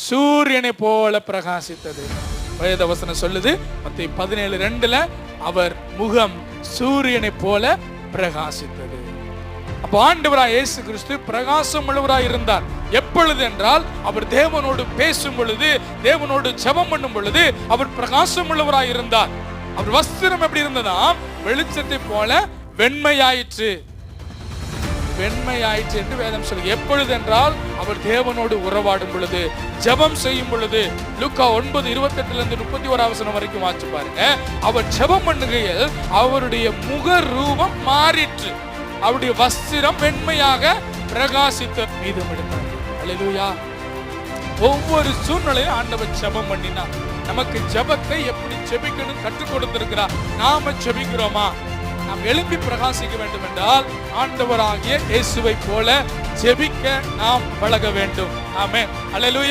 சூரியனை போல பிரகாசித்தது. வேத வசனம் சொல்லுது மத்திய பதினேழு ரெண்டுல அவர் முகம் சூரியனை போல பிரகாசித்தது. அப்போ ஆண்டவராய் இயேசு கிறிஸ்து பிரகாசம் உள்ளவராய் இருந்தார். எப்பொழுது என்றால் அவர் தேவனோடு பேசும் பொழுது தேவனோடு ஜெபம் பண்ணும் பொழுது அவர் பிரகாசம் உள்ளவராய் இருந்தார். அவர் வஸ்திரம் எப்படி இருந்ததாம்? வெளிச்சத்தை போல வெண்மையாயிற்று. வெண்மையாயிற்று என்று வேதம் சொல்லி எப்பொழுது என்றால் அவர் தேவனோடு உறவாடும் பொழுது ஜெபம் செய்யும் பொழுது லுக்கா ஒன்பது இருபத்தெட்டுல இருந்து முப்பத்தி ஓராவசனம் வரைக்கும் வாச்சு பாருங்க. அவர் ஜெபம் பண்ணுகையில் அவருடைய முக ரூபம் மாறிற்று. அவருடைய வஸ்திரம் வெண்மையாக பிரகாசித்த மீதம் எடுத்தார். ஒவ்வொரு சூழ்நிலையும் ஆண்டவர் ஜெபம் பண்ணினார். நமக்கு ஜெபத்தை எப்படி ஜெபிக்கணும் கற்றுக் கொடுத்திருக்கிறார். நாம ஜெபிக்கிறோமா? நாம் எழும்பி பிரகாசிக்க வேண்டும் என்றால் ஆண்டவராகிய இயேசுவை போல ஜெபிக்க நாம் பழக வேண்டும். ஆமே அல்லேலூயா